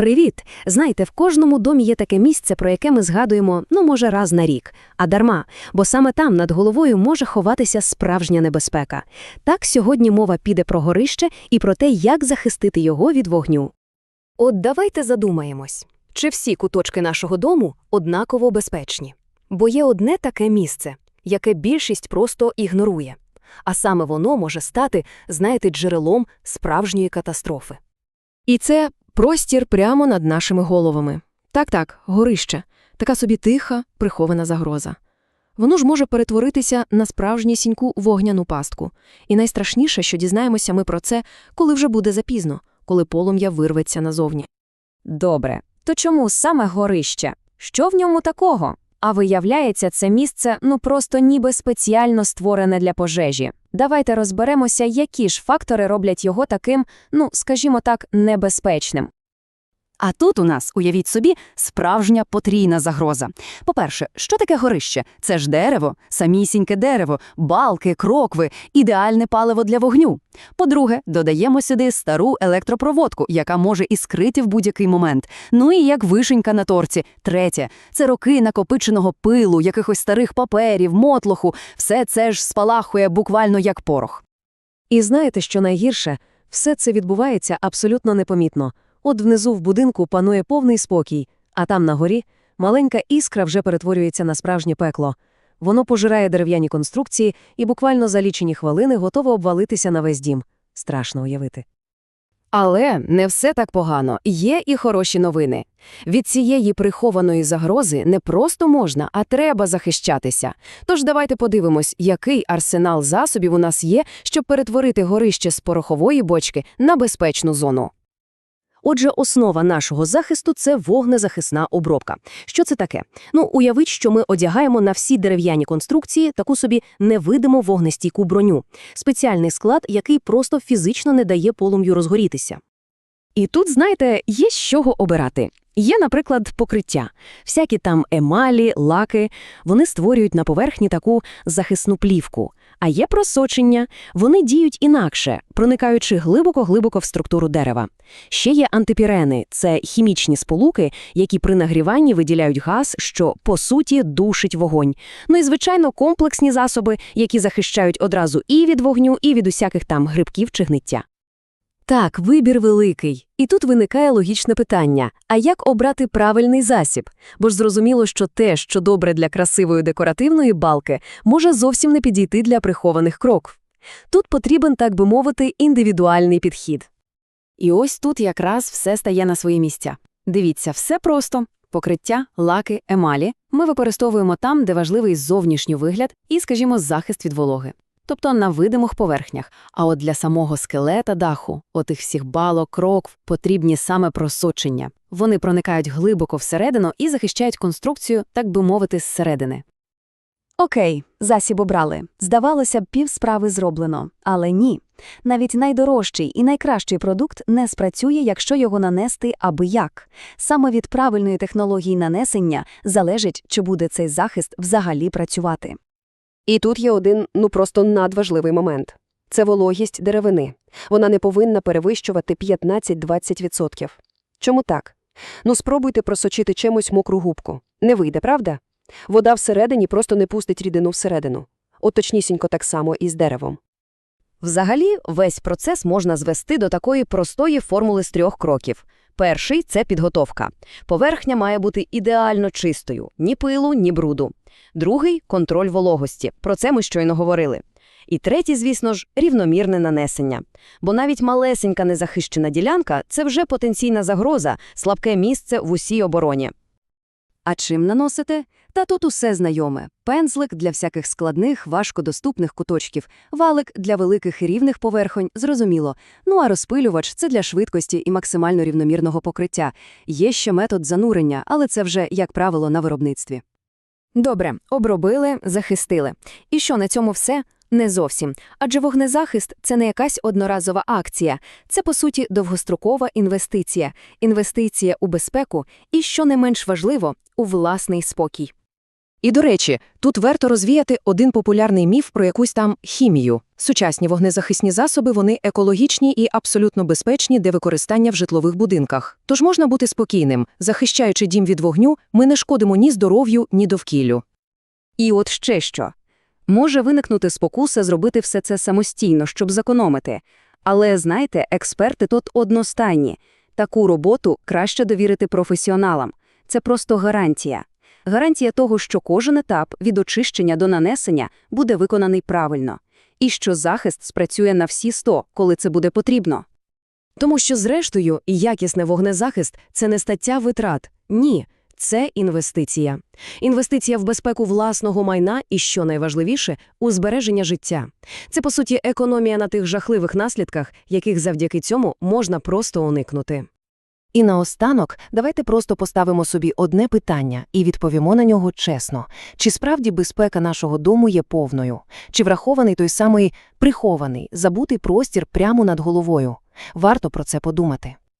Привіт! Знаєте, в кожному домі є таке місце, про яке ми згадуємо, ну, може, раз на рік. А дарма, бо саме там над головою може ховатися справжня небезпека. Так сьогодні мова піде про горище і про те, як захистити його від вогню. От давайте задумаємось, чи всі куточки нашого дому однаково безпечні. Бо є одне таке місце, яке більшість просто ігнорує. А саме воно може стати, знаєте, джерелом справжньої катастрофи. І це простір прямо над нашими головами. Так-так, горище. Така собі тиха, прихована загроза. Воно ж може перетворитися на справжнісіньку вогняну пастку. І найстрашніше, що дізнаємося ми про це, коли вже буде запізно, коли полум'я вирветься назовні. Добре, то чому саме горище? Що в ньому такого? А виявляється, це місце ну просто ніби спеціально створене для пожежі. Давайте розберемося, які ж фактори роблять його таким, ну скажімо так, небезпечним. А тут у нас, уявіть собі, справжня потрійна загроза. По-перше, що таке горище? Це ж дерево, самісіньке дерево, балки, крокви, ідеальне паливо для вогню. По-друге, додаємо сюди стару електропроводку, яка може іскрити в будь-який момент. Ну і як вишенька на торці. Третє це роки накопиченого пилу, якихось старих паперів, мотлоху. Все це ж спалахує буквально як порох. І знаєте, що найгірше? Все це відбувається абсолютно непомітно. От внизу в будинку панує повний спокій, а там на горі маленька іскра вже перетворюється на справжнє пекло. Воно пожирає дерев'яні конструкції і буквально за лічені хвилини готово обвалитися на весь дім. Страшно уявити. Але не все так погано. Є і хороші новини. Від цієї прихованої загрози не просто можна, а треба захищатися. Тож давайте подивимось, який арсенал засобів у нас є, щоб перетворити горище з порохової бочки на безпечну зону. Отже, основа нашого захисту це вогнезахисна обробка. Що це таке? Ну, уявіть, що ми одягаємо на всі дерев'яні конструкції таку собі невидиму вогнестійку броню, спеціальний склад, який просто фізично не дає полум'ю розгорітися. І тут, знаєте, є з чого обирати. Є, наприклад, покриття. Всякі там емалі, лаки, вони створюють на поверхні таку захисну плівку. А є просочення, вони діють інакше, проникаючи глибоко-глибоко в структуру дерева. Ще є антипірени – це хімічні сполуки, які при нагріванні виділяють газ, що, по суті, душить вогонь. Ну і, звичайно, комплексні засоби, які захищають одразу і від вогню, і від усяких там грибків чи гниття. Так, вибір великий. І тут виникає логічне питання: а як обрати правильний засіб? Бо ж зрозуміло, що те, що добре для красивої декоративної балки, може зовсім не підійти для прихованих кроків. Тут потрібен, так би мовити, індивідуальний підхід. І ось тут якраз все стає на свої місця. Дивіться, все просто. Покриття, лаки, емалі ми використовуємо там, де важливий зовнішній вигляд і, скажімо, захист від вологи. Тобто на видимих поверхнях. А от для самого скелета даху, отих всіх балок, крокв, потрібні саме просочення. Вони проникають глибоко всередину і захищають конструкцію, так би мовити, зсередини. Окей, засіб обрали. Здавалося б, пів справи зроблено. Але ні. Навіть найдорожчий і найкращий продукт не спрацює, якщо його нанести аби як. Саме від правильної технології нанесення залежить, чи буде цей захист взагалі працювати. І тут є один, ну просто надважливий момент. Це вологість деревини. Вона не повинна перевищувати 15-20%. Чому так? Ну спробуйте просочити чимось мокру губку. Не вийде, правда? Вода всередині просто не пустить рідину всередину. От точнісінько так само і з деревом. Взагалі, весь процес можна звести до такої простої формули з трьох кроків. Перший – це підготовка. Поверхня має бути ідеально чистою. Ні пилу, ні бруду. Другий – контроль вологості. Про це ми щойно говорили. І третій, звісно ж, рівномірне нанесення. Бо навіть малесенька незахищена ділянка – це вже потенційна загроза, слабке місце в усій обороні. А чим наносите? Та тут усе знайоме. Пензлик для всяких складних, важкодоступних куточків, валик для великих і рівних поверхонь, зрозуміло. Ну а розпилювач – це для швидкості і максимально рівномірного покриття. Є ще метод занурення, але це вже, як правило, на виробництві. Добре, обробили, захистили. І що на цьому все? Не зовсім. Адже вогнезахист – це не якась одноразова акція. Це, по суті, довгострокова інвестиція. Інвестиція у безпеку і, що не менш важливо, у власний спокій. І, до речі, тут варто розвіяти один популярний міф про якусь там хімію. Сучасні вогнезахисні засоби, вони екологічні і абсолютно безпечні для використання в житлових будинках. Тож можна бути спокійним. Захищаючи дім від вогню, ми не шкодимо ні здоров'ю, ні довкіллю. І от ще що. Може виникнути спокуса зробити все це самостійно, щоб зекономити. Але, знаєте, експерти тут одностайні. Таку роботу краще довірити професіоналам. Це просто гарантія. Гарантія того, що кожен етап від очищення до нанесення буде виконаний правильно. І що захист спрацює на всі 100, коли це буде потрібно. Тому що, зрештою, якісний вогнезахист – це не стаття витрат. Ні, це інвестиція. Інвестиція в безпеку власного майна і, що найважливіше, у збереження життя. Це, по суті, економія на тих жахливих наслідках, яких завдяки цьому можна просто уникнути. І наостанок, давайте просто поставимо собі одне питання і відповімо на нього чесно. Чи справді безпека нашого дому є повною? Чи врахований той самий прихований, забутий простір прямо над головою? Варто про це подумати.